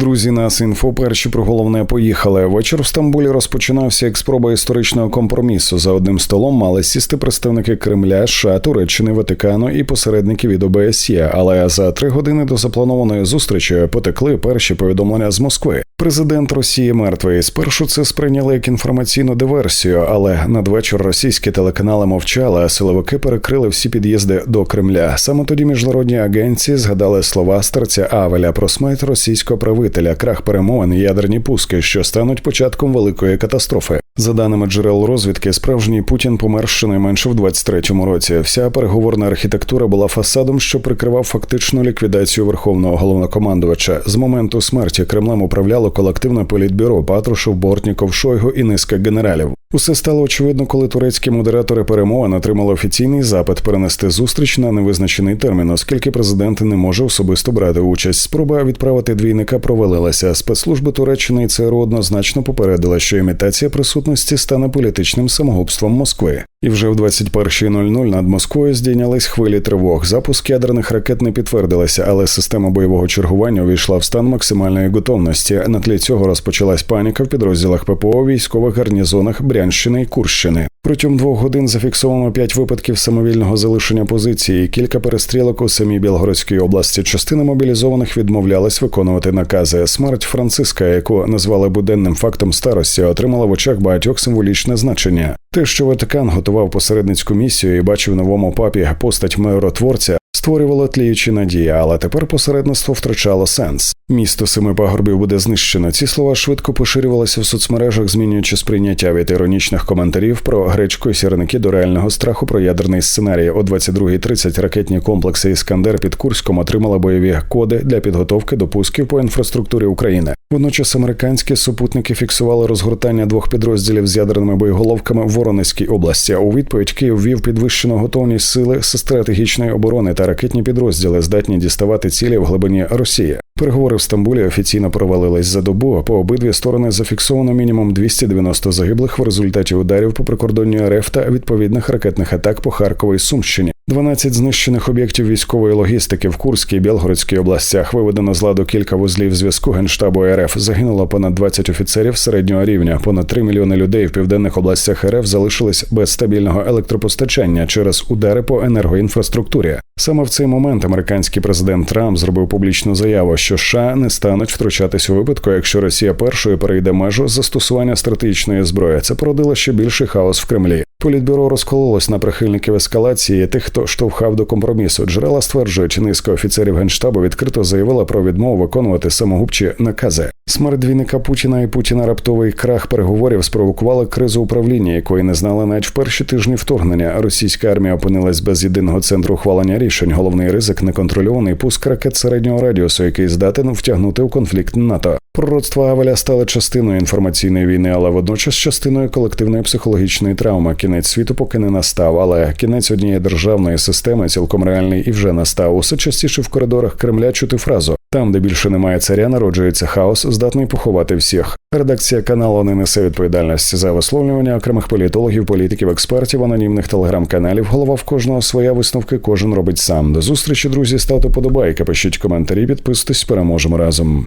Друзі, нас інфо перші про головне поїхали. Вечір в Стамбулі розпочинався як спроба історичного компромісу. За одним столом мали сісти представники Кремля, США, Туреччини, Ватикану і посередники від ОБСЄ. Але за три години до запланованої зустрічі потекли перші повідомлення з Москви. Президент Росії мертвий. Спершу це сприйняли як інформаційну диверсію, але надвечір російські телеканали мовчали, а силовики перекрили всі під'їзди до Кремля. Саме тоді міжнародні агенції згадали слова старця Авеля про смерть російського правителя, крах перемовин ядерні пуски, що стануть початком великої катастрофи. За даними джерел розвідки, справжній Путін помер щонайменше в 23-му році. Вся переговорна архітектура була фасадом, що прикривав фактичну ліквідацію верховного головнокомандувача. З моменту смерті Кремлем управляло колективне політбюро Патрушев, Бортніков, Шойгу і низка генералів. Усе стало очевидно, коли турецькі модератори перемовин отримали офіційний запит перенести зустріч на невизначений термін, оскільки президент не може особисто брати участь. Спроба відправити двійника провалилася. Спецслужби Туреччини і ЦРУ однозначно попередили, що імітація присутності стане політичним самогубством Москви. І вже в 21.00 над Москвою здійнялись хвилі тривог. Запуск ядерних ракет не підтвердилися, але система бойового чергування увійшла в стан максимальної готовності. На тлі цього розпочалась паніка в підрозділах ППО, військових гарнізонах Брянщини і Курщини. Протягом двох годин зафіксовано п'ять випадків самовільного залишення позиції, кілька перестрілок у самій Білгородській області. Частина мобілізованих відмовлялась виконувати накази. Смерть Франциска, яку назвали буденним фактом старості, отримала в очах багатьох символічне значення. Те, що Ватикан готував посередницьку місію і бачив новому папі постать миротворця, створювало тліючі надії, але тепер посередництво втрачало сенс. Місто семи пагорбів буде знищено. Ці слова швидко поширювалися в соцмережах, змінюючи сприйняття від іронічних коментарів про гречку і сірники до реального страху про ядерний сценарій. О 22.30 ракетні комплекси Іскандер під Курськом отримали бойові коди для підготовки до пусків по інфраструктурі України. Водночас американські супутники фіксували розгортання двох підрозділів з ядерними боєголовками в Воронезькій області. У відповідь Київ ввів підвищену готовність сили стратегічної оборони та ракетні підрозділи здатні діставати цілі в глибині Росії. Переговори в Стамбулі офіційно провалились за добу. а По обидві сторони зафіксовано мінімум 290 загиблих в результаті ударів по прикордонню РФ та відповідних ракетних атак по Харкову і Сумщині. 12 знищених об'єктів військової логістики в Курській і Білгородській областях виведено з ладу кілька вузлів зв'язку генштабу РФ. Загинуло понад 20 офіцерів середнього рівня. Понад 3 мільйони людей в південних областях РФ залишились без стабільного електропостачання через удари по енергоінфраструктурі. Саме в цей момент американський президент Трамп зробив публічну заяву, що США не стануть втручатись у випадку, якщо Росія першою перейде межу застосування стратегічної зброї. Це породило ще більший хаос в Кремлі. Політбюро розкололось на прихильників ескалації, тих, хто штовхав до компромісу. Джерела стверджують, низка офіцерів генштабу відкрито заявила про відмову виконувати самогубчі накази. Смерть двійника Путіна і Путіна раптовий крах переговорів спровокували кризу управління, якої не знали навіть в перші тижні вторгнення. Російська армія опинилась без єдиного центру ухвалення рішень. Головний ризик неконтрольований пуск ракет середнього радіусу, який здатен втягнути у конфлікт НАТО. Пророцтва Авеля стали частиною інформаційної війни, але водночас частиною колективної психологічної травми. Кінець світу поки не настав, але кінець однієї державної системи цілком реальний і вже настав. Усе частіше в коридорах Кремля чути фразу там, де більше немає царя, народжується хаос, здатний поховати всіх. Редакція каналу не несе відповідальності за висловлювання окремих політологів, політиків, експертів, анонімних телеграм-каналів. Голова в кожного своя висновки, кожен робить сам. До зустрічі, друзі, ставте подобайки, пишіть коментарі, підписуйтесь, переможемо разом.